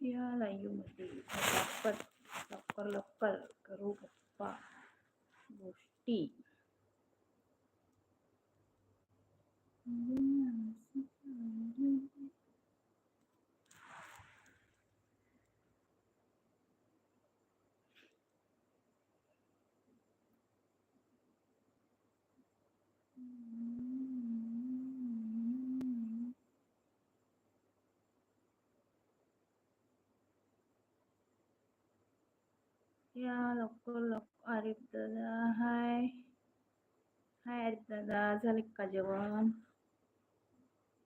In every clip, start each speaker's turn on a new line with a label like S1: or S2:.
S1: या लाईव्हमध्ये पटापट लवकर लवकर करू गप्पा. गोष्टी. या लवकर लवकर आरिफ दादा हाय. हाय आरिफ दादा झाले का जेवण?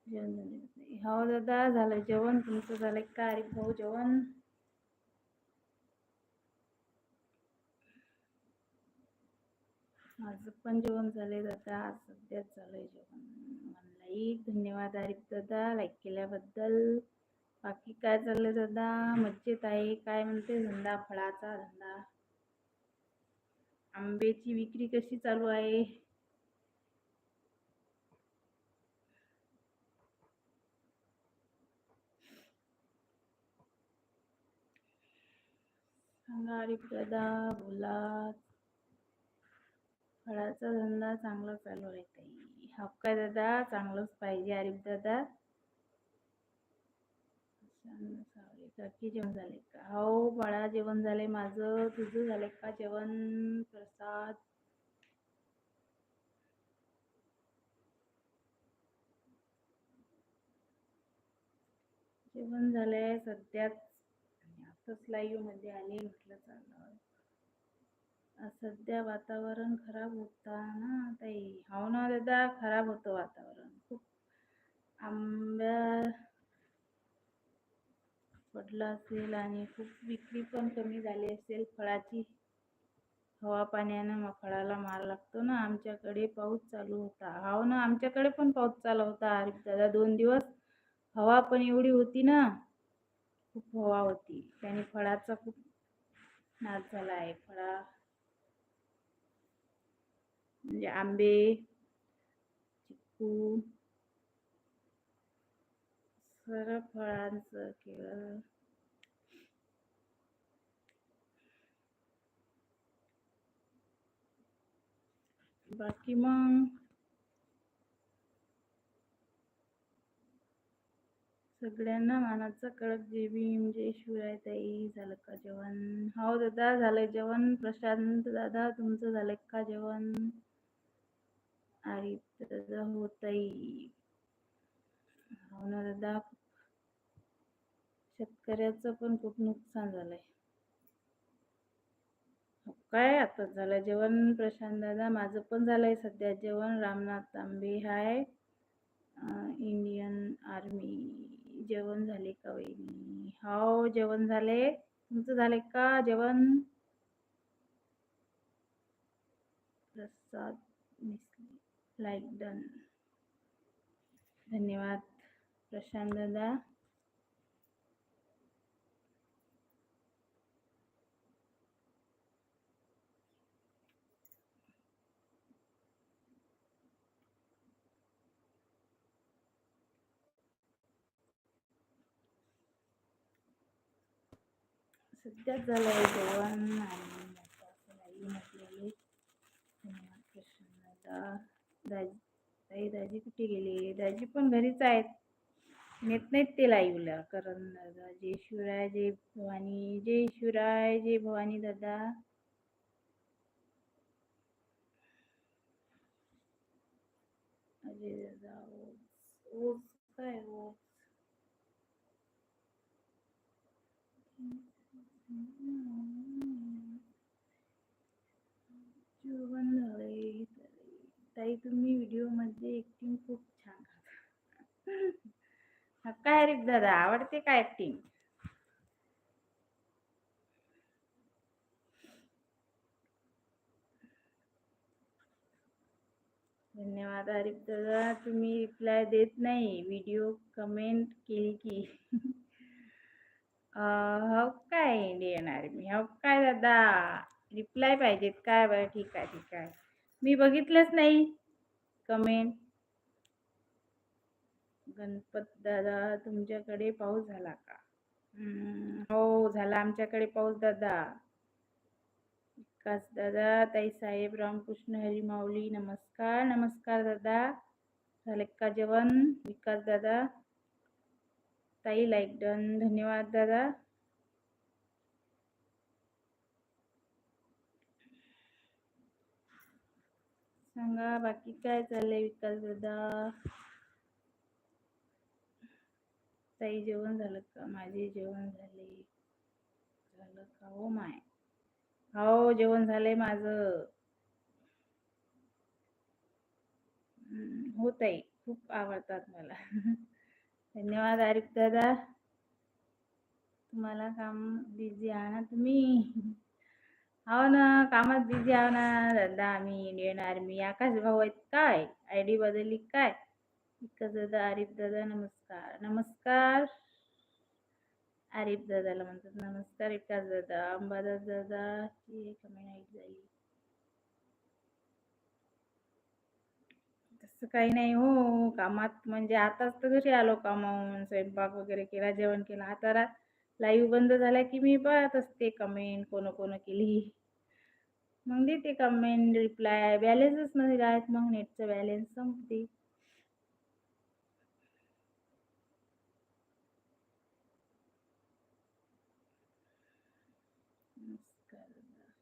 S1: जेवण झाले हो दादा झालं जेवण. तुमचं झालं का आरिफ भाऊ जेवण? माझं पण जेवण झाले दादा. सध्याच झालंय जेवण. म्हणलाही धन्यवाद आरिफ दादा. लाईक केल्याबद्दल. बाकी काय चाललंय दादा मज्जेत आहे काय म्हणते? धंदा फळाचा धंदा. आंब्याची विक्री कशी चालू आहे? सांगा दादा बोला. फळाचा धंदा चांगला चालू आहे ताई. हक्का काय दादा चांगलंच पाहिजे दादा काकी जेवण झाले का? हो बाळा जेवण झाले माझं. तुझं झालंय का जेवण? प्रसाद. जेवण झालंय सध्याच. आताच लाईव्हमध्ये आले म्हटलं चाललं. सध्या वातावरण खराब होता ना ताई? हो ना दादा खराब होतं वातावरण. खूप आंब्या पडला असेल आणि खूप विक्री पण कमी झाली असेल. फळाची हवा पाण्यानं मग फळाला मार लागतो ना. आमच्याकडे पाऊस चालू होता. हो ना आमच्याकडे पण पाऊस चालू होता. आरिफ दादा दोन दिवस हवा पण एवढी होती ना. खूप हवा होती. त्याने फळाचा खूप नाश झाला आहे. फळा म्हणजे आंबे चिक्कू खरं फळांचं केवळ बाकी मग? सगळ्यांना मानाचा कडक जे म्हणजे भीम जय शिवराय ताई झालं का जेवण? हो दादा झालंय जेवण. प्रशांत दादा तुमचं झालंय का जेवण? आई दादा हो ताई. हो ना दादा. शेतकऱ्याचं पण खूप नुकसान झालंय. काय आता झालं? जेवण प्रशांत दादा माझं पण झालंय सध्या जेवण. रामनाथ तांबे हाय. इंडियन आर्मी जेवण झाले का वहिनी? हो जेवण झाले. तुमचं झाले का जेवण? प्रसाद लाईक डन धन्यवाद. प्रशांत दादा. सध्याच झालं आहे जेवण आणि आई म्हटलेली धन्यवाद दाजी दाजी कुठे गेले दाजी पण घरीच आहेत नेत नाहीत ते लाईवला कारण दादा जय शिवराय जय भवानी जय शिवराय जय भवानी दादा अजय दादा ओस काय ओस जेवण झालंय ताई तुम्ही व्हिडिओमध्ये एक्टिंग खूप छान काय रे दादा आवडते का ॲक्टिंग धन्यवाद हरिप दादा. तुम्ही रिप्लाय देत नाही. व्हिडिओ कमेंट केली की. हो काय इंडियन आर्मी हो काय दादा? रिप्लाय पाहिजेत काय बरं ठीक आहे ठीक आहे. मी बघितलंच नाही. कमेंट गणपत दादा तुमच्याकडे पाऊस झाला का? हो झाला आमच्याकडे पाऊस दादा. विकास दादा ताई साहेब रामकृष्ण हरी माऊली नमस्कार नमस्कार दादा. झाले का जेवण? विकास दादा ताई लाईक डन धन्यवाद दादा. सांगा बाकी काय चाललंय विकास दादा? ताई जेवण झालं का? माझे जेवण झाले. झालं का? हो माय. हो जेवण झालंय माझं. हो ताई. खूप आवडतात मला. धन्यवाद आरिफ दादा. तुम्हाला काम बिझी आहा ना तुम्ही? हो ना कामात बिझी आहो ना. दादा आम्ही इंडियन आर्मी आकाश भाऊ आहेत काय? आय डी बदलली काय? इतकं दादा आरिफ दादा नमस्कार. नमस्कार. आरिफ दादाला म्हणतात नमस्कार विकास दादा. अंबादास दादाची कमेंट झाली तसं काही नाही. हो, हो कामात म्हणजे आताच तर घरी आलो कामावून स्वयंपाक वगैरे केला जेवण केलं. आता रा लाईव्ह बंद झाला की मी पाहत असते कमेंट कोण कोण केली. मग देते कमेंट रिप्लाय बॅलेन्सच नाही राहत मग नेटचं बॅलेन्स संपते नमस्कार दादा.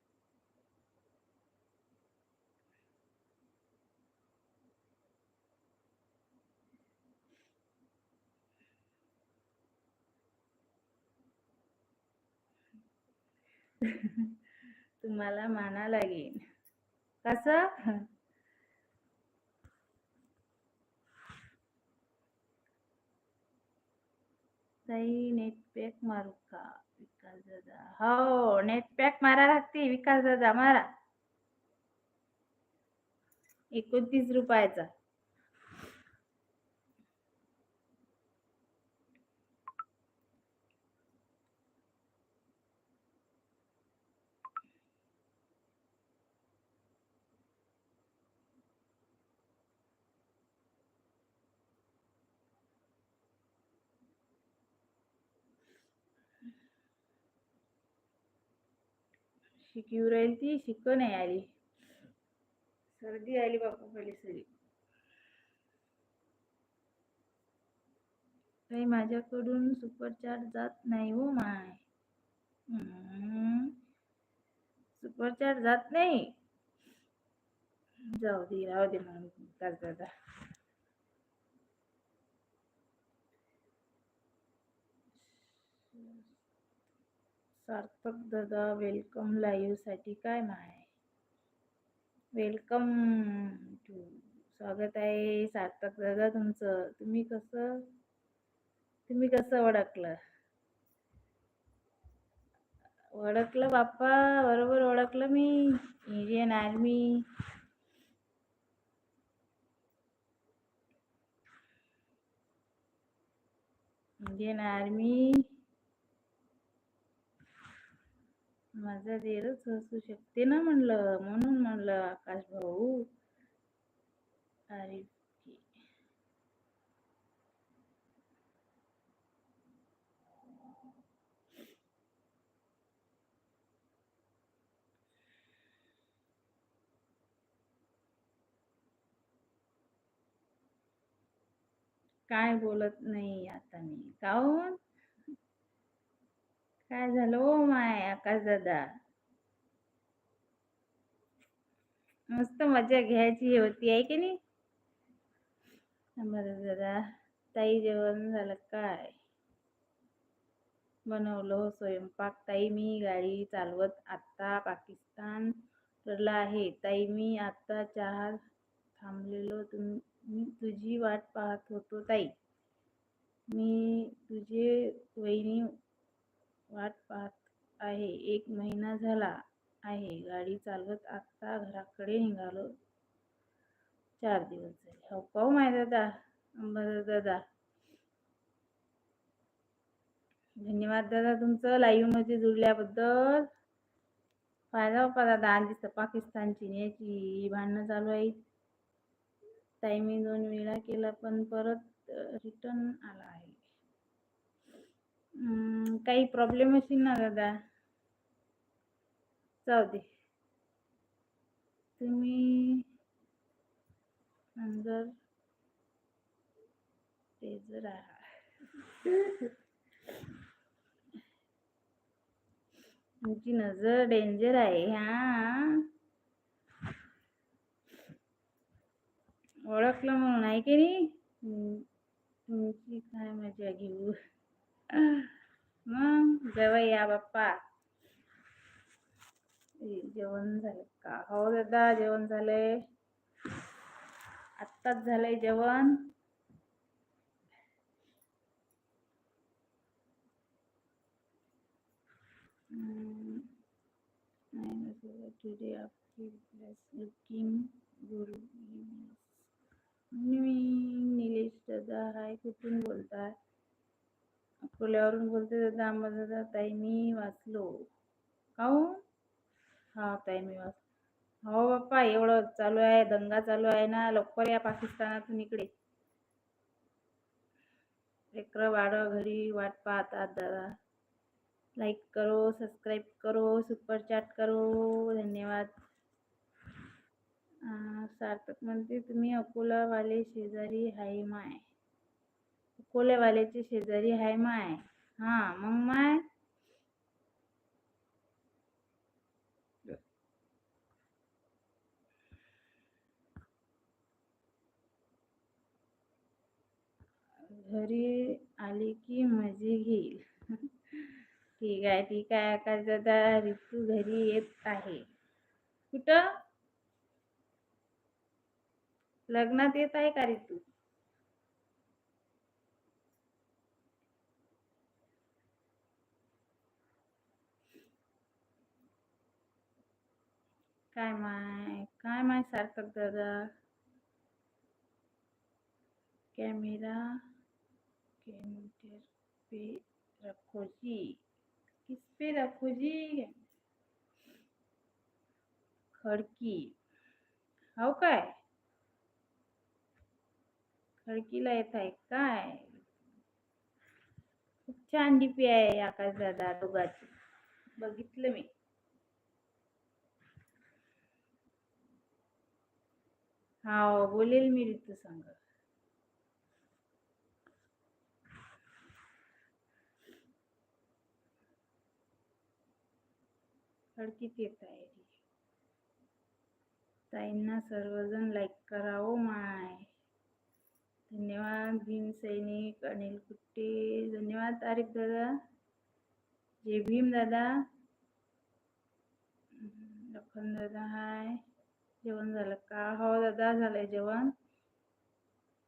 S1: तुम्हाला माना लागेल. कसं ताई नेट पॅक मारू का? विकास दादा. हो नेट पॅक मारा लागते विकास दादा मारा. एकोणतीस रुपयाचा. शिकवू राहील ती शिकव नाही आली. सर्दी आली बापू पहिली सरी काही माझ्याकडून सुपरचार्ज जात नाही हो माय. सुपरचार्ज जात नाही. जाऊ दे राहू दे विकास दादा. सार्थक दादा वेलकम लाईव्हसाठी काय माय? वेलकम टू स्वागत आहे सार्थक दादा तुमचं. तुम्ही कसं तुम्ही कसं ओळखलं? ओळखलं बाप्पा बरोबर ओळखलं मी इंडियन आर्मी. Indian army. माझा देरच असू शकते ना म्हणलं म्हणून म्हणलं आकाश भाऊ. अरे काय बोलत नाही आता मी. काऊन काय झालं ओ माय आकाश दादा? मस्त मजा घ्यायची होती आहे की नाही? बरं दादा ताई जेवण झालं काय? बनवलं हो स्वयंपाक. ताई मी गाडी चालवत आत्ता पाकिस्तान ठरला आहे. ताई मी आत्ता चहा थांबलेलो. तुम्ही तुझी वाट पाहत होतो ताई. मी तुझे वहिनी वाट पाहत आहे. एक महिना झाला आहे. गाडी चालवत आत्ता घराकडे निघालो. चार दिवस झाले. हो पाहू हो माय दादा? बरं दादा. धन्यवाद दादा तुमचं लाईव्हमध्ये जुळल्याबद्दल. फायदा होता दादा? आज दिसतं पाकिस्तानची न्यायची भांडणं चालू आहेत. ताई मी दोन वेळा केला पण परत रिटर्न आला आहे. काही प्रॉब्लेम असेल ना दादा. जाऊ दे तुम्ही अंदर तेज राहा तुमची नजर डेंजर आहे हा. ओळखलं म्हणून आहे की नाही? तुमची काय मजा घेऊ? मग जवया बाप्पा. जेवण झालं का? हो दादा जेवण झालंय. आत्ताच झालंय जेवण. हम्म, निलेश दादा हाय कुठून बोलताय? अकोल्यावरून बोलते दादा दादा ताई मी वाचलो. हो हा ताई मी वाच हो बाप्पा एवढं चालू आहे दंगा चालू आहे ना लवकर या पाकिस्तानातून इकडे. लेकर बाळं घरी वाट पाहतात दादा. लाईक करो सबस्क्राईब करो सुपर चॅट करो. धन्यवाद. सार्थक म्हणते तुम्ही अकोलावाले शेजारी हाय माय. कोलेवाल्याची शेजारी हाय माय. हा मग माय? घरी आली की मजे घेईल. ठीक आहे ठीक आहे आकाश दादा रितू घरी येत आहे. कुठं? लग्नात येत आहे का रितू? काय माय काय माय सार्थक दादा कॅमेरा कैमरे पे रखो जी किस पे रखो जी खडकी. हो काय? खडकीला येत आहे काय? खूप छान डीपी आहे आकाश दादा दोघाची. बघितलं मी. हाव बोलेल मी ऋतू संग. खडकीत येत आहे ताईंना सर्वजण लाईक करावो माय. धन्यवाद भीम सैनिक अनिल कुट्टे. धन्यवाद तारिक दादा. जय भीम दादा. लखन दादा हाय जेवण झालं का? हो दादा झालंय जेवण.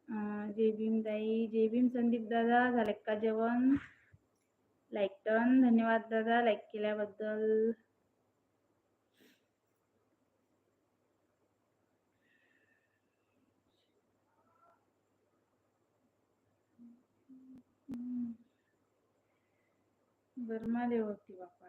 S1: जे जय भीम ताई जय भीम संदीप दादा झाले का जेवण? लाईक टन धन्यवाद दादा लाईक केल्याबद्दल. हम्म. गरमाले होती बापा.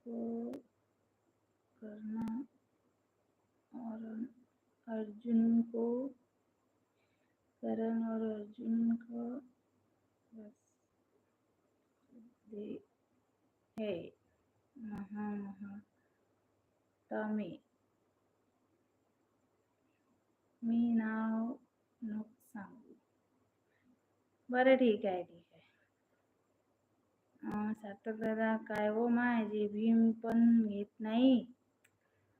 S1: आपको करना और अर्जुन को करण और अर्जुन को दे है। महा महा तमे। मी नाव नको सांगू बरं ठीक आहे, ठीक सार्थक दादा काय हो माय जे भीम पण घेत नाही.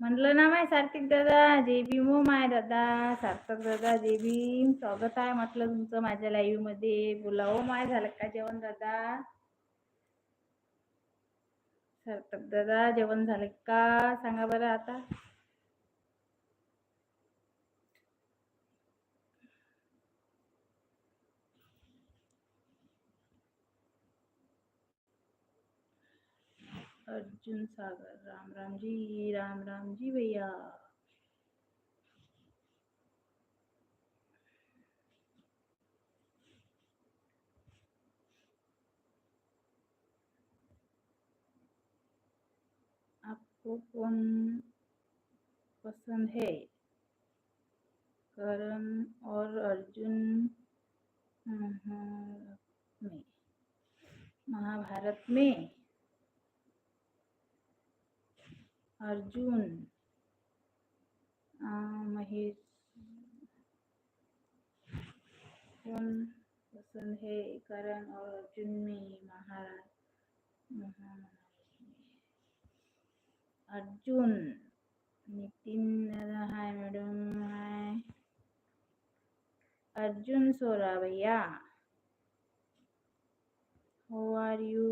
S1: म्हटलं ना माय सार्थक दादा जे भीम हो माय दादा. सार्थक दादा जे भीम स्वागत आहे म्हटलं तुमचं माझ्या लाईव्हमध्ये. बोला हो माय झालं का जेवण दादा? सार्थक दादा जेवण झालं का? सांगा बरं आता. अर्जुन सागर। राम राम जी, राम राम जी भैया। आपको कौन पसंद है? करण और अर्जुन? महाभारत में। महाभारत में? अर्जुन महेश पसंद है? करण और अर्जुन में महाराज अर्जुन नितिन दादा हाय मैडम हाय. अर्जुन सोरा भैया हो आर यू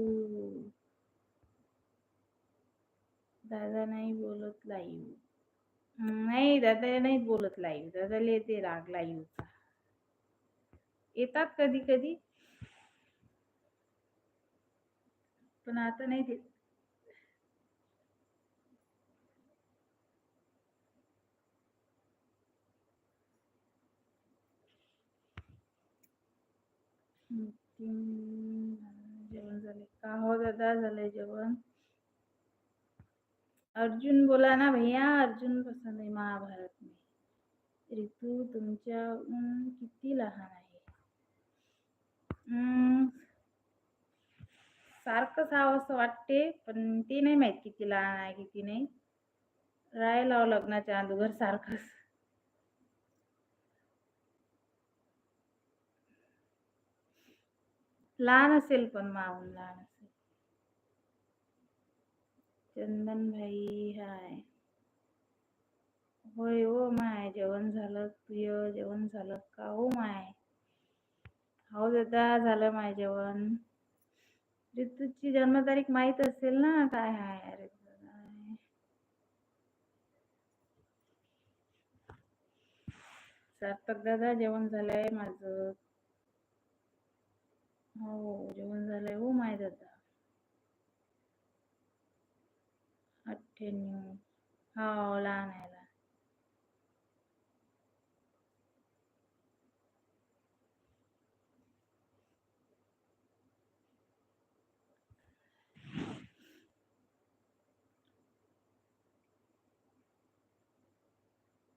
S1: दादा नाही बोलत लाईव्ह नाही दादा नाही बोलत लाईव्ह दादाला येते राग लाईव्हचा येतात कधी कधी. पण आता नाही देत. जेवण झाले. का हो दादा? झालंय जेवण? अर्जुन बोला ना भैया अर्जुन पसंद आहे महाभारत में. ऋतू तुमच्या किती लहान आहे? सारखंच हवं असं वाटते पण ते नाही माहीत किती लहान आहे किती नाही. राहायला लग्नाच्या अगोदर सारखंच. लहान असेल पण माऊन लहान. चंदन भाई हाय. होय हो माय जेवण झालं प्रिय जेवण झालं का हो माय? हो दादा झालं माय जेवण. ऋतूची जन्मतारीख माहीत असेल ना? काय हाय? अरे सार्थक दादा जेवण झालंय माझं. हो जेवण झालंय हो माय दादा. अठ्ठ्याण्णव हो लहान आहे